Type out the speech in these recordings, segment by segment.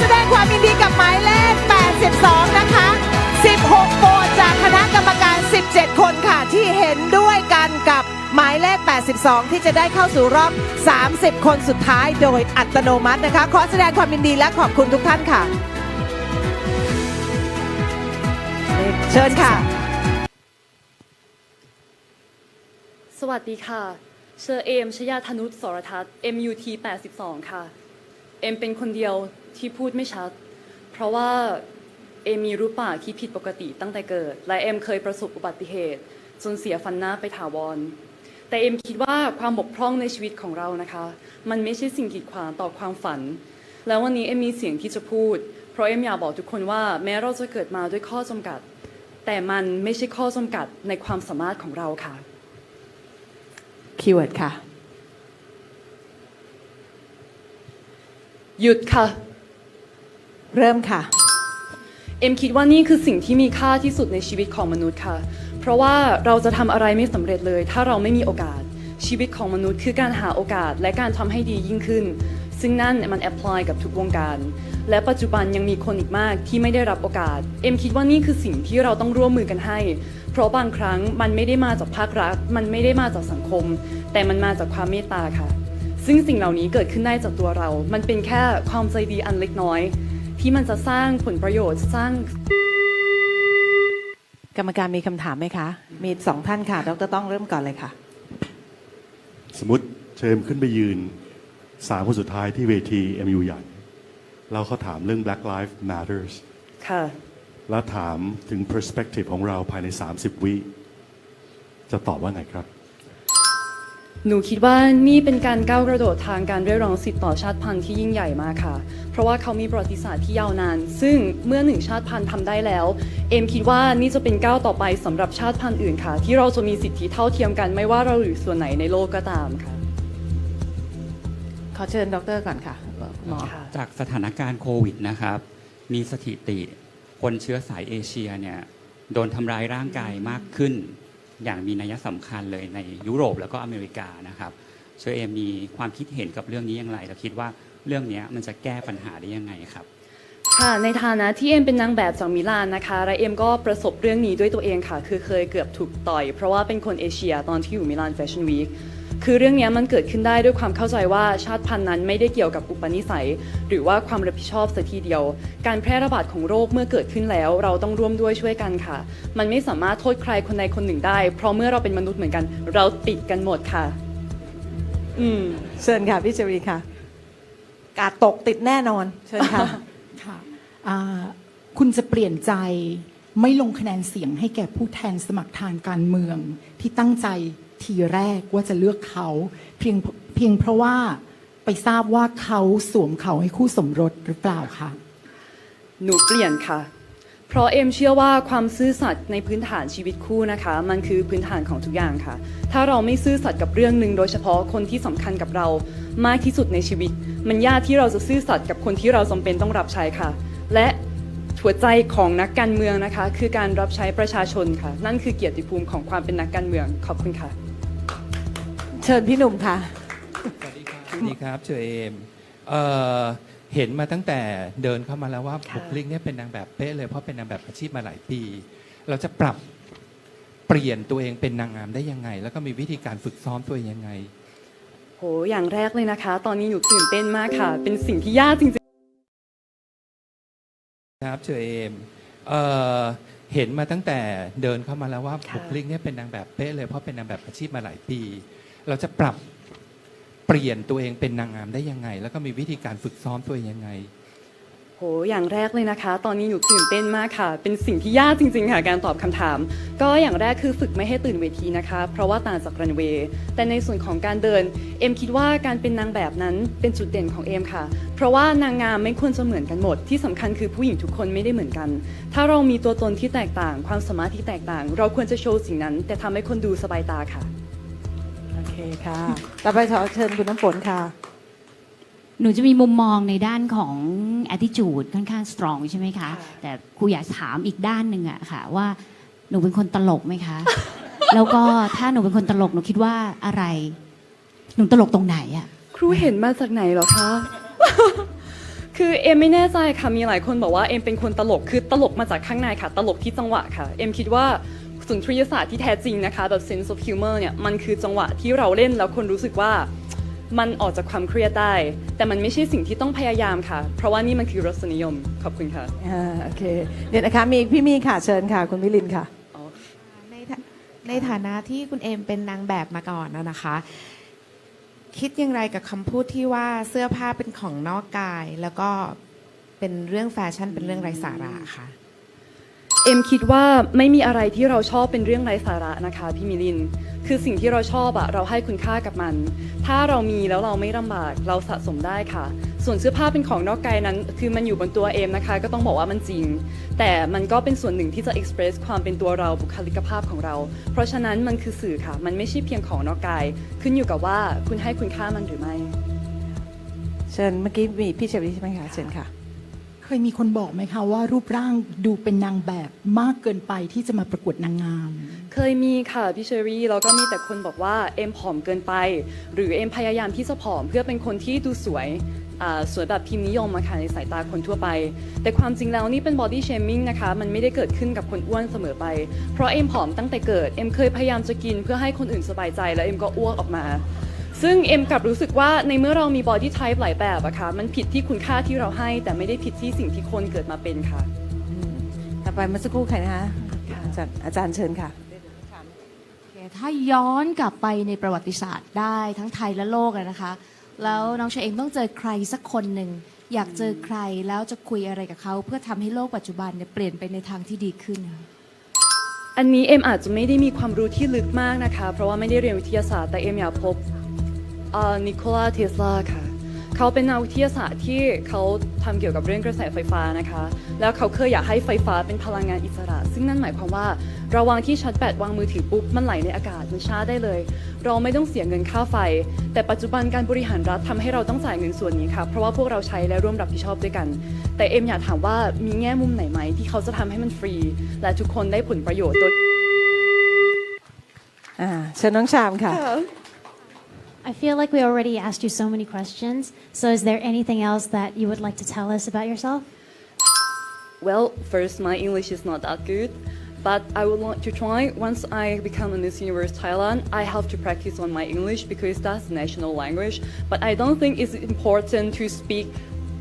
แสดงความยินดีกับหมายเลข 82 นะคะ 16โหวตจากคณะกรรมการ 17 คนค่ะ ที่เห็นด้วยกันกับหมายเลข 82 ที่จะได้เข้าสู่รอบ 30 คนสุดท้ายโดยอัตโนมัตินะคะ ขอแสดงความยินดีและขอบคุณทุกท่านค่ะ เชิญค่ะ สวัสดีค่ะ เชอเอมชยาธนุษสรทัศน์ MUT 82 ค่ะ เอมเป็นคนเดียว ที่พูดไม่ชัด เพราะว่าเอมมีรูปปากที่ผิดปกติตั้งแต่เกิด และเอมเคยประสบอุบัติเหตุจนเสียฟันหน้าไปถาวร แต่เอมคิดว่าความบกพร่องในชีวิตของเรานะคะ มันไม่ใช่สิ่งกีดขวางต่อความฝัน แล้ววันนี้เอมมีเสียงที่จะพูด เพราะเอมอยากบอกทุกคนว่าแม้เราจะเกิดมาด้วยข้อจำกัด แต่มันไม่ใช่ข้อจำกัดในความสามารถของเราค่ะคีย์เวิร์ดค่ะหยุดค่ะ เริ่มค่ะ เอ็มคิดว่านี่คือสิ่งที่มีค่าที่สุดในชีวิตของมนุษย์ค่ะ เพราะว่าเราจะทำอะไรไม่สำเร็จเลย ถ้าเราไม่มีโอกาส ชีวิตของมนุษย์คือการหาโอกาสและการทำให้ดียิ่งขึ้น ซึ่งนั่นมันแอพพลายกับทุกวงการ และปัจจุบันยังมีคนอีกมากที่ไม่ได้รับโอกาส เอ็มคิดว่านี่คือสิ่งที่เราต้องร่วมมือกันให้ เพราะบางครั้งมันไม่ได้มาจากภาครัฐ มันไม่ได้มาจากสังคม แต่มันมาจากความเมตตาค่ะ ซึ่งสิ่งเหล่านี้เกิดขึ้นได้จากตัวเรา มันเป็นแค่ความใจดีอันเล็กน้อย ที่มันจะสร้างผลประโยชน์สร้าง กรรมการมีคำถามไหมคะ มีสองท่านค่ะดรต้องเริ่มก่อนเลยค่ะ สมมติเชิญขึ้นไปยืนสามคนสุดท้ายที่เวที MU ใหญ่แล้วเขาถามเรื่อง Black Lives Matters ค่ะ แล้วถามถึง perspective ของเราภายใน 30 วิ จะตอบว่าไงครับ หนูคิดว่านี่เป็นการก้าวกระโดดทางการเรียกร้องสิทธิต่อชาติพันธุ์ที่ยิ่งใหญ่มากค่ะ เพราะว่าเขามีประวัติศาสตร์ที่ยาวนาน ซึ่งเมื่อหนึ่งชาติพันธุ์ทำได้แล้ว เอมคิดว่านี่จะเป็นก้าวต่อไปสำหรับชาติพันธุ์อื่นค่ะ ที่เราจะมีสิทธิเท่าเทียมกันไม่ว่าเราอยู่ส่วนไหนในโลกก็ตามค่ะ ขอเชิญดรก่อนค่ะหมอค่ะจากสถานการณ์โควิดนะครับ มีสถิติคนเชื้อสายเอเชียเนี่ยโดนทำร้ายร่างกายมากขึ้น อย่างมีนัยสำคัญเลยในยุโรปแล้วก็อเมริกานะครับเชอเอมมีความคิดเห็นกับเรื่องนี้อย่างไรเราคิดว่าเรื่องนี้มันจะแก้ปัญหาได้ยังไงครับค่ะในฐานะที่เอ็มเป็นนางแบบจากมิลานนะคะและเอ็มก็ประสบเรื่องนี้ด้วยตัวเองค่ะ คือเคยเกือบถูกต่อย เพราะว่าเป็นคนเอเชียตอนที่อยู่มิลานแฟชั่นวีค คือเรื่องนี้มันเกิดขึ้นได้ด้วยความเข้าใจว่าชาติพันธุ์นั้นไม่ได้เกี่ยวกับอุปนิสัย หรือว่าความรับผิดชอบสัทีเดียว การแพร่ระบาดของโรคเมื่อเกิดขึ้นแล้ว เราต้องร่วมด้วยช่วยกันค่ะ มันไม่สามารถโทษใครคนใดคนหนึ่งได้ เพราะเมื่อเราเป็นมนุษย์เหมือนกัน เราติดกันหมดค่ะ อืมเชิญค่ะพี่จรีค่ะ กาดตกติดแน่นอนเชิญค่ะค่ะอ่าคุณจะเปลี่ยนใจไม่ลงคะแนนเสียงให้แก่ผู้แทนสมัครทางการเมืองที่ตั้งใจ ทีแรกว่าจะเลือกเขาเพียงเพียงเพราะว่าไปทราบว่าเขาสวมเขาให้คู่สมรสหรือเปล่าคะหนูเปลี่ยนค่ะ เพราะเอ็มเชื่อว่าความซื่อสัตย์ในพื้นฐานชีวิตคู่นะคะ มันคือพื้นฐานของทุกอย่างค่ะ ถ้าเราไม่ซื่อสัตย์กับเรื่องหนึ่งโดยเฉพาะคนที่สำคัญกับเรามากที่สุดในชีวิต มันยากที่เราจะซื่อสัตย์กับคนที่เราจำเป็นต้องรับใช้ค่ะ และหัวใจของนักการเมืองนะคะ คือการรับใช้ประชาชนค่ะ นั่นคือเกียรติภูมิของความเป็นนักการเมืองขอบคุณค่ะ เชิญพี่หนุ่มค่ะ สวัสดีครับสวัสดีครับเชอเอมเอ่อเห็นมาตั้งแต่เดินเข้ามาแล้วว่าค่ะบุคลิกเนี่ยเป็นนางแบบเป๊ะเลยเพราะเป็นนางแบบอาชีพมาหลายปี เราจะปรับเปลี่ยนตัวเองเป็นนางงามได้ยังไง แล้วก็มีวิธีการฝึกซ้อมตัวเองยังไง โห อย่างแรกเลยนะคะ ตอนนี้หนูตื่นเต้นมากค่ะ เป็นสิ่งที่ยากจริงๆครับเชอเอมเอ่อเห็นมาตั้งแต่เดินเข้ามาแล้วว่าค่ะบุคลิกเนี่ยเป็นนางแบบเป๊ะเลยเพราะเป็นนางแบบอาชีพมาหลายปี เราจะปรับเปลี่ยนตัวเองเป็นนางงามได้ยังไง แล้วก็มีวิธีการฝึกซ้อมตัวเองยังไง โห อย่างแรกเลยนะคะ ตอนนี้หนูตื่นเต้นมากค่ะ เป็นสิ่งที่ยากจริง ๆ ค่ะ การตอบคำถาม ก็อย่างแรกคือฝึกไม่ให้ตื่นเวทีนะคะ เพราะว่าต่างจากรันเวย์ แต่ในส่วนของการเดิน เอ็มคิดว่าการเป็นนางแบบนั้นเป็นจุดเด่นของเอ็มค่ะ เพราะว่านางงามไม่ควรจะเหมือนกันหมด ที่สำคัญคือผู้หญิงทุกคนไม่ได้เหมือนกัน ถ้าเรามีตัวตนที่แตกต่าง ความสามารถที่แตกต่าง เราควรจะโชว์สิ่งนั้น แต่ทำให้คนดูสบายตาค่ะ เคค่ะ ต่อไปขอเชิญคุณน้ำฝนค่ะ หนูจะมีมุมมองในด้านของ attitude ค่อนข้าง strong ใช่ไหมคะ แต่ครูอยากถามอีกด้านหนึ่งอะค่ะ ว่าหนูเป็นคนตลกไหมคะ แล้วก็ถ้าหนูเป็นคนตลกหนูคิดว่าอะไร หนูตลกตรงไหนอะครูเห็นมาจากไหนเหรอคะ คือเอ็มไม่แน่ใจค่ะ มีหลายคนบอกว่าเอ็มเป็นคนตลก คือตลกมาจากข้างในค่ะ ตลกที่จังหวะค่ะ เอ็มคิดว่า สุนทรียศาสตร์ที่แท้จริงนะคะแบบ sense of humor เนี่ยมันคือจังหวะที่เราเล่นแล้วคนรู้สึกว่ามันออกจากความเครียดได้ แต่มันไม่ใช่สิ่งที่ต้องพยายามค่ะ เพราะว่านี่มันคือรสนิยม ขอบคุณค่ะอ่าโอเคเดี๋ยวนะคะมีพี่มีค่ะเชิญค่ะ คุณมิลินค่ะ ในฐาในฐานะที่คุณเอมเป็นนางแบบมาก่อนนะนะคะ คิดอย่างไรกับคำพูดที่ว่าเสื้อผ้าเป็นของนอกกาย แล้วก็เป็นเรื่องแฟชั่นเป็นเรื่องไร้สาระค่ะ เอ็มคิดว่าไม่มีอะไรที่เราชอบเป็นเรื่องไร้สาระนะคะพี่มิลิน คือสิ่งที่เราชอบอะเราให้คุณค่ากับมัน ถ้าเรามีแล้วเราไม่ลำบากเราสะสมได้ค่ะ ส่วนเสื้อผ้าเป็นของนอกกายนั้น คือมันอยู่บนตัวเอ็มนะคะ ก็ต้องบอกว่ามันจริง แต่มันก็เป็นส่วนหนึ่งที่จะ express ความเป็นตัวเราบุคลิกภาพของเรา เพราะฉะนั้นมันคือสื่อค่ะ มันไม่ใช่เพียงของนอกกาย ขึ้นอยู่กับว่าคุณให้คุณค่ามันหรือไม่ เชิญเมื่อกี้มีพี่เชฟรี่ใช่ไหมคะเชิญค่ะ เคยมีคนบอกไหมคะว่ารูปร่างดูเป็นนางแบบมากเกินไปที่จะมาประกวดนางงาม เคยมีค่ะพี่เชอรี่แล้วก็มีแต่คนบอกว่าเอ็มผอมเกินไป หรือเอ็มพยายามที่จะผอมเพื่อเป็นคนที่ดูสวยสวยแบบพิมพ์นิยมอะค่ะในสายตาคนทั่วไป แต่ความจริงแล้วนี่เป็นบอดี้เชมิ่งนะคะ มันไม่ได้เกิดขึ้นกับคนอ้วนเสมอไป เพราะเอ็มผอมตั้งแต่เกิด เอ็มเคยพยายามจะกินเพื่อให้คนอื่นสบายใจ แล้วเอ็มก็อ้วกออกมา ซึ่งเอ็มกลับรู้สึกว่าในเมื่อเรามีบอดี้ไทป์หลายแบบอะค่ะมันผิดที่คุณค่าที่เราให้ แต่ไม่ได้ผิดที่สิ่งที่คนเกิดมาเป็นค่ะ ต่อไปเมื่อสักครู่ใครนะคะอาจารย์อาจารย์เชิญค่ะ ถ้าย้อนกลับไปในประวัติศาสตร์ได้ทั้งไทยและโลกอะนะคะ แล้วน้องเชอเอมต้องเจอใครสักคนหนึ่งอยากเจอใครแล้วจะคุยอะไรกับเขา เพื่อทำให้โลกปัจจุบันเนี่ยเปลี่ยนไปในทางที่ดีขึ้นค่ะ อันนี้เอ็มอาจจะไม่ได้มีความรู้ที่ลึกมากนะคะ เพราะว่าไม่ได้เรียนวิทยาศาสตร์แต่เอ็มอยากพบ นิโคลาเทสลาค่ะ เขาเป็นนักวิทยาศาสตร์ที่เขาทำเกี่ยวกับเรื่องกระแสไฟฟ้านะคะ แล้วเขาเคยอยากให้ไฟฟ้าเป็นพลังงานอิสระ ซึ่งนั่นหมายความว่าเราวางที่ชาร์จแบตวางมือถือปุ๊บ มันไหลในอากาศมันชาร์จได้เลย เราไม่ต้องเสียเงินค่าไฟ แต่ปัจจุบันการบริหารรัฐทำให้เราต้องจ่ายเงินส่วนนี้ค่ะ เพราะว่าพวกเราใช้และร่วมรับผิดชอบด้วยกัน แต่เอ็มอยากถามว่ามีแง่มุมไหนไหมที่เขาจะทำให้มันฟรี และทุกคนได้ผลประโยชน์โดยอ่าเชิญน้องชามค่ะ I feel like we already asked you so many questions. So, is there anything else that you would like to tell us about yourself? Well, first, my English is not that good, but I would like to try. Once I become a Miss Universe Thailand, I have to practice on my English because that's the national language. But I don't think it's important to speak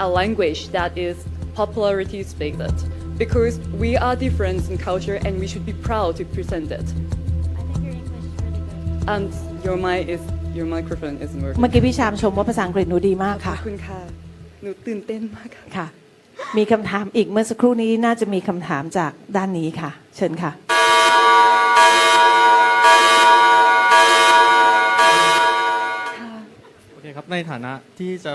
a language that is popularity expected because we are different in culture and we should be proud to present it. I think your English is really good. And your mic is your microphone isn't working. เมื่อกี้พี่ชามชมว่าภาษาอังกฤษหนูดีมากขอบค่ะคุณค่ะ หนูตื่นเต้นมากค่ะ ค่ะ มีคำถามอีกเมื่อสักครู่นี้น่าจะมีคำถามจากด้านนี้ค่ะ เชิญค่ะ โอเคครับ ในฐานะที่จะ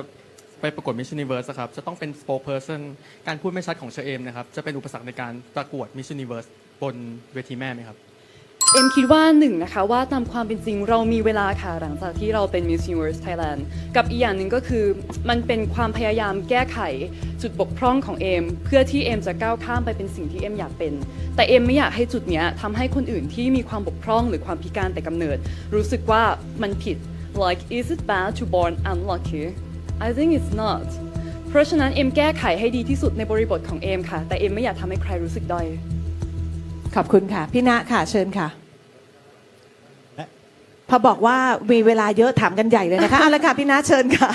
ไปประกวด Miss Universe อะครับ จะต้องเป็น spokesperson การพูดไม่ชัดของเชอเอมนะครับ จะเป็นอุปสรรคในการประกวด Miss Universe บนเวทีแม่ไหมครับ เอ็มคิดว่าหนึ่งนะคะว่าตามความเป็นจริงเรามีเวลาค่ะ หลังจากที่เราเป็น Miss Universe Thailand กับอีกอย่างหนึ่งก็คือ มันเป็นความพยายามแก้ไขจุดบกพร่องของเอมเพื่อที่เอมจะก้าวข้ามไปเป็นสิ่งที่เอมอยากเป็น แต่เอมไม่อยากให้จุดเนี้ยทำให้คนอื่นที่มีความบกพร่องหรือความพิการแต่กำเนิด รู้สึกว่ามันผิด like is it bad to born unlucky I think it's not เพราะฉะนั้นเอมแก้ไขให้ดีที่สุดในบริบทของเอมค่ะ แต่เอมไม่อยากทำให้ใครรู้สึกด้อยขอบคุณค่ะ พี่ณค่ะ เชิญค่ะ อบอกว่ามีเวลาเยอะถามกันใหญ่เลยนะคะเอาละค่ะพี่ณเชิญค่ะ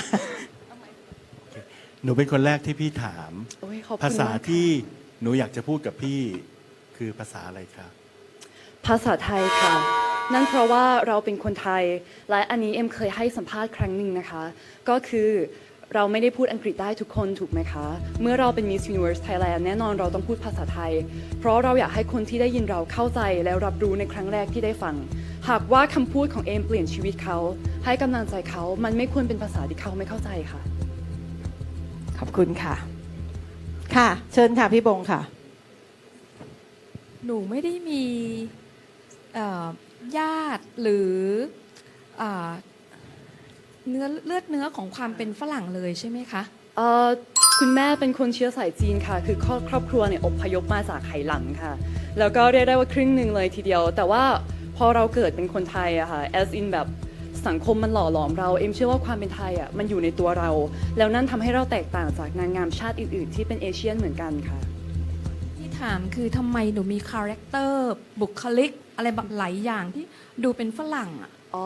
หนูเป็นคนแรกที่พี่ถาม โอ้ยขอบคุณภาษามากค่ะที่หนูอยากจะพูดกับพี่คือภาษาอะไรครับ ภาษาไทยค่ะ นั่นเพราะว่าเราเป็นคนไทย และอันนี้เอ็มเคยให้สัมภาษณ์ครั้งหนึ่งนะคะ ก็คือเราไม่ได้พูดอังกฤษได้ทุกคนถูกไหมคะ เมื่อเราเป็น Miss Universe Thailand แน่นอนเราต้องพูดภาษาไทย เพราะเราอยากให้คนที่ได้ยินเราเข้าใจและรับรู้ในครั้งแรกที่ได้ฟัง หากว่าคำพูดของเอมเปลี่ยนชีวิตเขา ให้กำลังใจเขา มันไม่ควรเป็นภาษาที่เขาไม่เข้าใจค่ะ ขอบคุณค่ะ ค่ะ เชิญค่ะพี่บงค่ะ หนูไม่ได้มีเอ่อญาติหรือเอ่อเนื้อเลือดเนื้อของความเป็นฝรั่งเลยใช่ไหมคะเอ่อคุณแม่เป็นคนเชื้อสายจีนค่ะ คือครอบครอบครัวเนี่ยอพยพมาจากไหหลังค่ะ แล้วก็เรียกได้ว่าครึ่งหนึ่งเลยทีเดียว แต่ว่าพ อเราเกิดเป็นคนไทยอะค่ะ as in แบบสังคมมันหล่อหลอมเรา เอ็มเชื่อว่าความเป็นไทยอะมันอยู่ในตัวเรา แล้วนั่นทำให้เราแตกต่างจากนางงามชาติอื่นๆ ที่เป็นเอเชียนเหมือนกันค่ะ ที่ถามคือทำไมหนูมีคาแรคเตอร์ บุคลิก อะไรแบบหลายอย่างที่ดูเป็นฝรั่งอะอ๋อ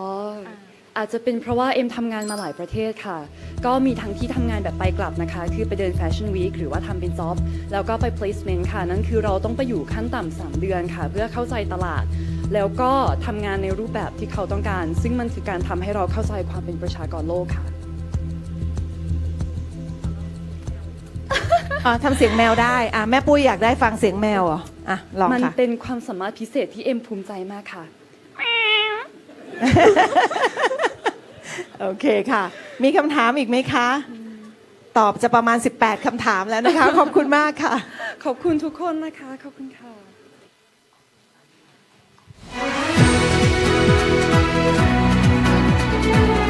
อาจจะเป็นเพราะว่าเอ็มทำงานมาหลายประเทศค่ะ ก็มีทั้งที่ทำงานแบบไปกลับนะคะ คือไปเดินแฟชั่นวีคหรือว่าทำเป็นจ็อบ แล้วก็ไป placement ค่ะ นั่นคือเราต้องไปอยู่ขั้นต่ำสามเดือนค่ะ เพื่อเข้าใจตลาด แล้วก็ทำงานในรูปแบบที่เขาต้องการ ซึ่งมันคือการทำให้เราเข้าใจความเป็นประชากรโลกค่ะ อ่าทำเสียงแมวได้อะแม่ปุ้ยอยากได้ฟังเสียงแมวเหรออะลองมันค่ะ เป็นความสามารถพิเศษที่เอ็มภูมิใจมากค่ะ โอเคค่ะ มีคำถามอีกไหมคะ ตอบจะประมาณ 18คำถามแล้วนะคะ ขอบคุณมากค่ะ ขอบคุณทุกคนนะคะ ขอบคุณค่ะ